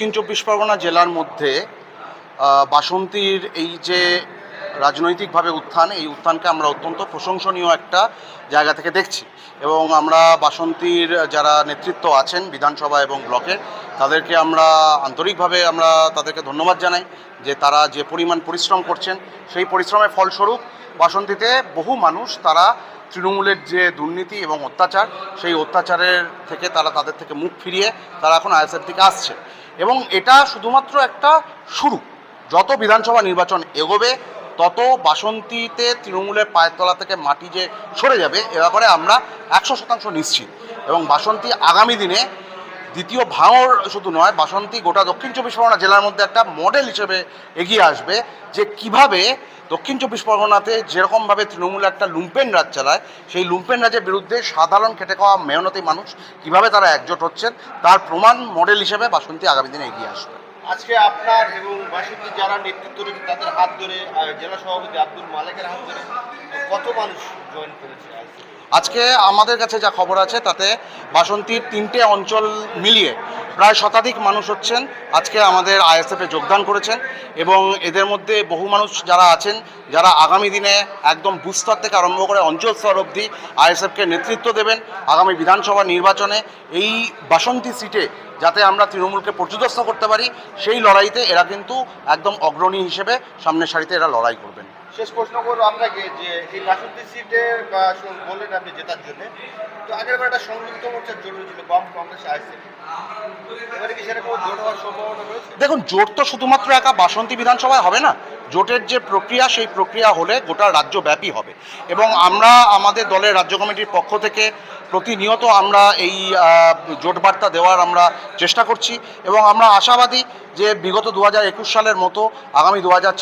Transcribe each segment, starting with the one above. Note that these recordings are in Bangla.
দক্ষিণ চব্বিশ পরগনা জেলার মধ্যে বাসন্তীর এই যে রাজনৈতিকভাবে উত্থান, এই উত্থানকে আমরা অত্যন্ত প্রশংসনীয় একটা জায়গা থেকে দেখছি। এবং আমরা বাসন্তীর যারা নেতৃত্ব আছেন বিধানসভা এবং ব্লকের, তাদেরকে আমরা আন্তরিকভাবে আমরা তাদেরকে ধন্যবাদ জানাই যে তারা যে পরিমাণ পরিশ্রম করছেন, সেই পরিশ্রমের ফলস্বরূপ বাসন্তীতে বহু মানুষ তারা তৃণমূলের যে দুর্নীতি এবং অত্যাচার, সেই অত্যাচারের থেকে তারা তাদের থেকে মুখ ফিরিয়ে তারা এখন আইএসএফ থেকে আসছে। এবং এটা শুধুমাত্র একটা শুরু। যত বিধানসভা নির্বাচন এগোবে, তত বাসন্তীতে তৃণমূলের পায়ের তলা থেকে মাটি যে সরে যাবে, এ ব্যাপারে আমরা একশো শতাংশ নিশ্চিত। এবং বাসন্তী আগামী দিনে দ্বিতীয় ভাঙর শুধু নয়, বাসন্তী গোটা দক্ষিণ চব্বিশ পরগনা জেলার মধ্যে একটা মডেল হিসেবে এগিয়ে আসবে যে কীভাবে দক্ষিণ চব্বিশ পরগনাতে যেরকমভাবে তৃণমূল একটা লুম্পেন রাজ চালায়, সেই লুম্পেন রাজের বিরুদ্ধে সাধারণ খেটে খাওয়া মেহনতি মানুষ কীভাবে তারা একজোট হচ্ছেন, তার প্রমাণ মডেল হিসেবে বাসন্তী আগামী দিনে এগিয়ে আসবে। আজকে আপনার এবং বাসন্তী যারা নেতৃত্ব রয়েছে তাদের হাত ধরে জেলা সভাপতি আব্দুল মালেকের হাত ধরে কত মানুষ জয়েন করেছে? আজকে? আমাদের কাছে যা খবর আছে, তাতে বাসন্তীর তিনটে অঞ্চল মিলিয়ে প্রায় শতাধিক মানুষ হচ্ছেন আজকে আমাদের আইএসএফে যোগদান করেছেন এবং এদের মধ্যে বহু মানুষ যারা আছেন, যারা আগামী দিনে একদম বুস্তর থেকে আরম্ভ করে অঞ্চল স্তর অবধি আইএসএফকে নেতৃত্ব দেবেন আগামী বিধানসভা নির্বাচনে এই বাসন্তী সিটে যাতে আমরা তৃণমূলকে পর্যদস্ত করতে পারি, সেই লড়াইতে এরা কিন্তু একদম অগ্রণী হিসেবে সামনের সারিতে এরা লড়াই করবেন শেষ প্রশ্ন করব আপনাকে যে এই বাসন্তী সিটে বা বললেন আপনি জেতার জন্য, তো আগের বার একটা সংযুক্ত মোর্চার জোট হয়েছিল, বাম কংগ্রেস রয়েছে? দেখুন, জোট তো শুধুমাত্র একা বাসন্তী বিধানসভায় হবে না, জোটের যে প্রক্রিয়া, সেই প্রক্রিয়া হলে গোটা রাজ্যব্যাপী হবে। এবং আমরা আমাদের দলের রাজ্য কমিটির পক্ষ থেকে প্রতিনিয়ত আমরা এই জোট বার্তা দেওয়ার আমরা চেষ্টা করছি। এবং আমরা আশাবাদী যে বিগত দু হাজার একুশ সালের মতো, আগামী দু হাজার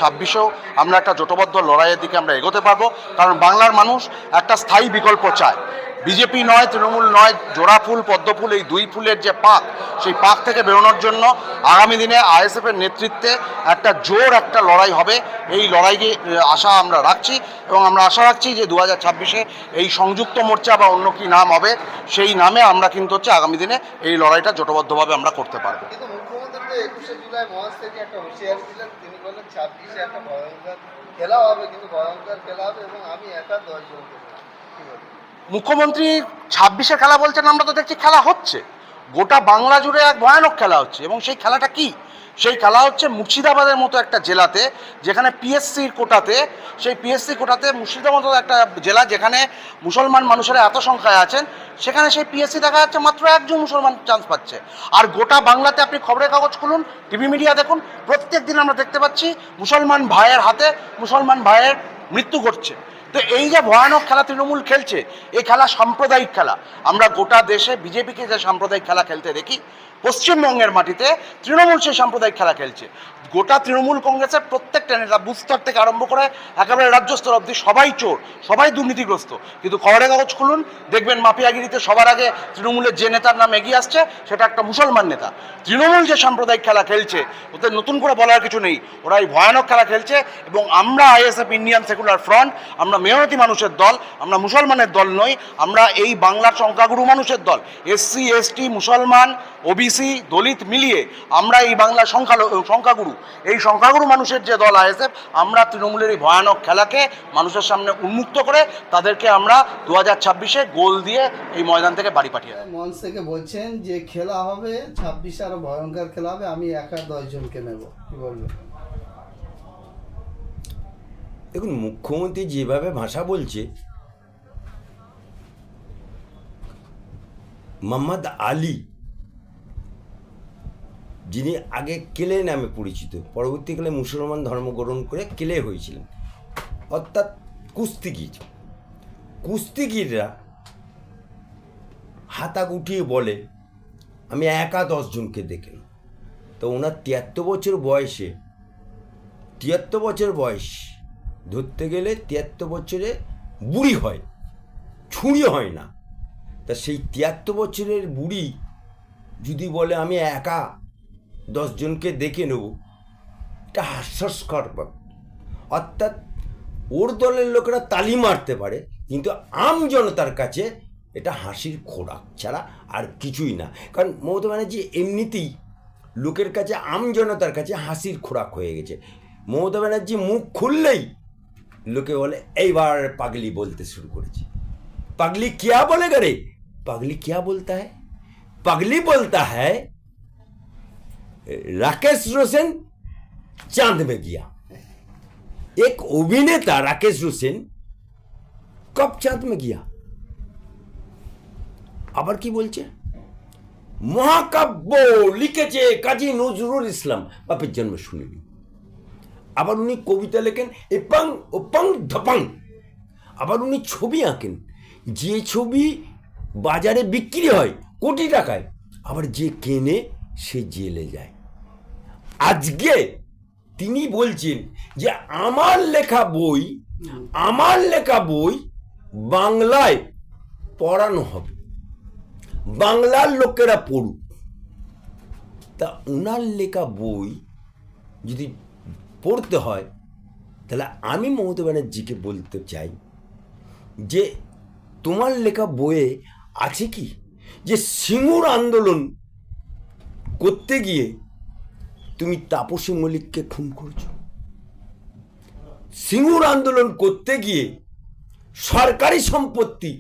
আমরা একটা জোটবদ্ধ লড়াইয়ের দিকে আমরা এগোতে পারব কারণ বাংলার মানুষ একটা স্থায়ী বিকল্প চায়। বিজেপি নয়, তৃণমূল নয়, জোড়া ফুল, পদ্ম ফুল, এই দুই ফুলের যে পাক, সেই পাক থেকে বেরোনোর জন্য আগামী দিনে আইএসএফের নেতৃত্বে একটা জোর একটা লড়াই হবে। এই লড়াইকে আশা আমরা রাখছি এবং আমরা আশা রাখছি যে দু হাজার ছাব্বিশে এই সংযুক্ত মোর্চা বা অন্য কি নাম হবে, সেই নামে আমরা কিন্তু হচ্ছে আগামী দিনে এই লড়াইটা জোটবদ্ধভাবে আমরা করতে পারব। খেলা হবে, কিন্তু ভয়ঙ্কর খেলা হবে এবং আমি একা দশজন মুখ্যমন্ত্রী ছাব্বিশে খেলা বলছেন, আমরা তো দেখছি খেলা হচ্ছে। গোটা বাংলা জুড়ে এক ভয়ানক খেলা হচ্ছে। এবং সেই খেলাটা কি? সেই খেলা হচ্ছে মুর্শিদাবাদের মতো একটা জেলাতে, যেখানে পিএসসির কোটাতে, সেই পিএসসি কোটাতে মুর্শিদাবাদ একটা জেলা যেখানে মুসলমান মানুষেরা এত সংখ্যায় আছেন, সেখানে সেই পিএসসি দেখা যাচ্ছে মাত্র একজন মুসলমান চান্স পাচ্ছে। আর গোটা বাংলাতে আপনি খবরের কাগজ খুলুন টিভি মিডিয়া দেখুন, প্রত্যেক দিন আমরা দেখতে পাচ্ছি মুসলমান ভাইয়ের হাতে মুসলমান ভাইয়ের মৃত্যু ঘটছে। তো এই যে ভয়ানক খেলা তৃণমূল খেলছে, এই খেলা সাম্প্রদায়িক খেলা। আমরা গোটা দেশে, বিজেপিকে যে সাম্প্রদায়িক খেলা খেলতে দেখি পশ্চিমবঙ্গের মাটিতে তৃণমূল সেই সাম্প্রদায়িক খেলা খেলছে। গোটা তৃণমূল কংগ্রেসের প্রত্যেকটা নেতা বুস্তর থেকে আরম্ভ করে একেবারে রাজ্য স্তর অব্দি সবাই চোর, সবাই দুর্নীতিগ্রস্ত। কিন্তু খবরের কাগজ খুলুন, দেখবেন মাফিয়াগিরিতে সবার আগে তৃণমূলের যে নেতার নাম এগিয়ে আসছে, সেটা একটা মুসলমান নেতা। তৃণমূল যে সাম্প্রদায়িক খেলা খেলছে, ওদের নতুন করে বলার কিছু নেই। ওরা এই ভয়ানক খেলা খেলছে এবং আমরা আইএসএফ, ইন্ডিয়ান সেকুলার ফ্রন্ট, আমরা মেহনতি মানুষের দল, আমরা মুসলমানের দল নই, আমরা এই বাংলার সংখ্যাগুরু মানুষের দল। এসসি, এসটি, মুসলমান ওবিসি দলিত মিলিয়ে আমরা এই বাংলার সংখ্যা সংখ্যাগুরু। এই সংখ্যাগুরু মানুষের যে দল আইএসএফ আমরা তৃণমূলের এই ভয়ানক খেলাকে মানুষের সামনে উন্মুক্ত করে তাদেরকে আমরা দু হাজার ছাব্বিশে গোল দিয়ে এই ময়দান থেকে বাড়ি পাঠিয়ে দেব। মঞ্চ থেকে বলছেন যে খেলা হবে ছাব্বিশে আরও ভয়ঙ্কর খেলা হবে আমি একা দশজনকে নেব। কি বলবেন? দেখুন মুখ্যমন্ত্রী যেভাবে ভাষা বলছে মোহাম্মদ আলী যিনি আগে কেলে নামে পরিচিত, পরবর্তীকালে মুসলমান ধর্ম গ্রহণ করে কেলে হয়েছিলেন? অর্থাৎ কুস্তিগির। কুস্তিগিররা হাতা গুটিয়ে বলে, আমি একা দশজনকে দেখে নেব। তো ওনার তিয়াত্তর বছর বয়সে, তিয়াত্তর বছর বয়স ধরতে গেলে তিয়াত্তর বছরে বুড়ি হয়, ছুঁড়ি হয় না। তা সেই তিয়াত্তর বছরের বুড়ি যদি বলে, আমি একা দশজনকে দেখে নেব এটা হাস্যস্কর ব্যাপার। অর্থাৎ ওর দলের লোকেরা তালি মারতে পারে কিন্তু আম জনতার কাছে এটা হাসির খোরাক ছাড়া আর কিছুই না কারণ মমতা ব্যানার্জি এমনিতেই লোকের কাছে আমজনতার কাছে হাসির খোরাক হয়ে গেছে মমতা ব্যানার্জি মুখ খুললেই লোকে বলে এইবার পাগলি বলতে শুরু করেছে পাগলি क्या बोलेगा रे पागली क्या बोलता है पागली बोलता है राकेश रोशन चांद में गया एक अभिनेता राकेश रोशन कब चांद में गया আবার কি বলছে মহাকাব্য লিখেছে কাজী নজরুল ইসলাম বাপের জন্ম শুনিনি আবার উনি কবিতা লেখেন এপাং ওপাং ধপাং আবার উনি ছবি আঁকেন যে ছবি বাজারে বিক্রি হয় কোটি টাকায় আবার যে কেনে সে জেলে যায় আজকে তিনি বলছেন যে আমার লেখা বই, আমার লেখা বই বাংলায় পড়ানো হবে। বাংলার লোকেরা পড়ুক। তা ওনার লেখা বই যদি পড়তে হয়, তাহলে আমি মমতা ব্যানার্জিকে বলতে চাই যে, তোমার লেখা বইয়ে আছে কি? যে সিঙ্গুর আন্দোলন করতে গিয়ে তুমি তাপসী মল্লিককে খুন করেছ। সিঙ্গুর আন্দোলন করতে গিয়ে সরকারি সম্পত্তি,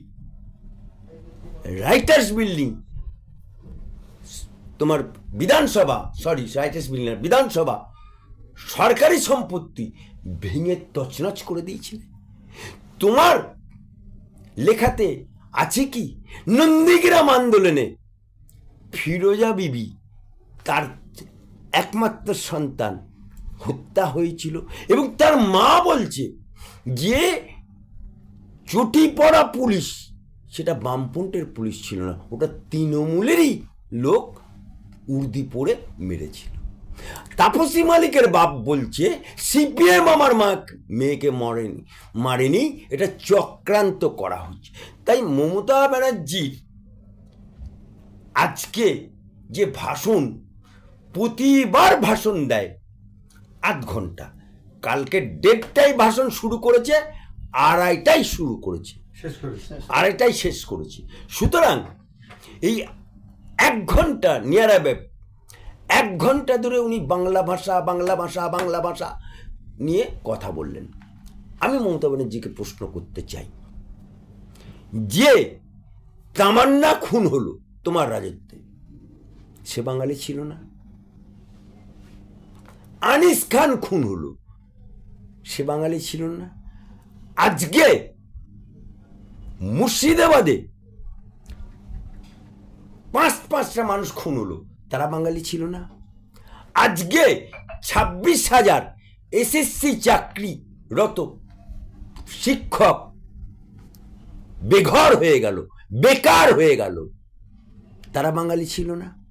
রাইটার্স বিল্ডিং, তোমার বিধানসভা সরি রাইটার্স বিল্ডিং বিধানসভা, সরকারি সম্পত্তি ভেঙে তছনছ করে দিয়েছিলে। তোমার লেখাতে আছে কি? নন্দীগ্রাম আন্দোলনে ফিরোজা বিবি তার একমাত্র সন্তান হত্যা হয়েছিল এবং তার মা বলছে যে চটি পড়া পুলিশ। সেটা বামপন্থের পুলিশ ছিল না, ওটা তৃণমূলেরই লোক উর্দি পরে মেরেছিল। তাপসী মালিকের বাপ বলছে সিপিএম আমার মা, মেয়েকে মরেনি, মারেনি, এটা চক্রান্ত করা হচ্ছে। তাই মমতা ব্যানার্জির আজকে যে ভাষণ প্রতিবার ভাষণ দেয় আধ ঘণ্টা। কালকে দেড়টায় ভাষণ শুরু করেছে আড়াইটাই শুরু করেছে। আড়াইটাই শেষ করেছে। সুতরাং এই এক ঘণ্টা নিয়ার এক ঘণ্টা ধরে উনি বাংলা ভাষা বাংলা ভাষা বাংলা ভাষা নিয়ে কথা বললেন। আমি মমতা ব্যানার্জিকে প্রশ্ন করতে চাই। যে তামান্না খুন হলো তোমার রাজত্বে সে বাঙালি ছিল না? আনিস খান খুন হলো। সে বাঙালি ছিল না। আজকে মুর্শিদাবাদে পাঁচ পাঁচটা মানুষ খুন হলো। তারা বাঙালি ছিল না। আজকে ছাব্বিশ হাজার এসএসসি চাকরিরত শিক্ষক বেঘর হয়ে গেল, বেকার হয়ে গেল। তারা বাঙালি ছিল না।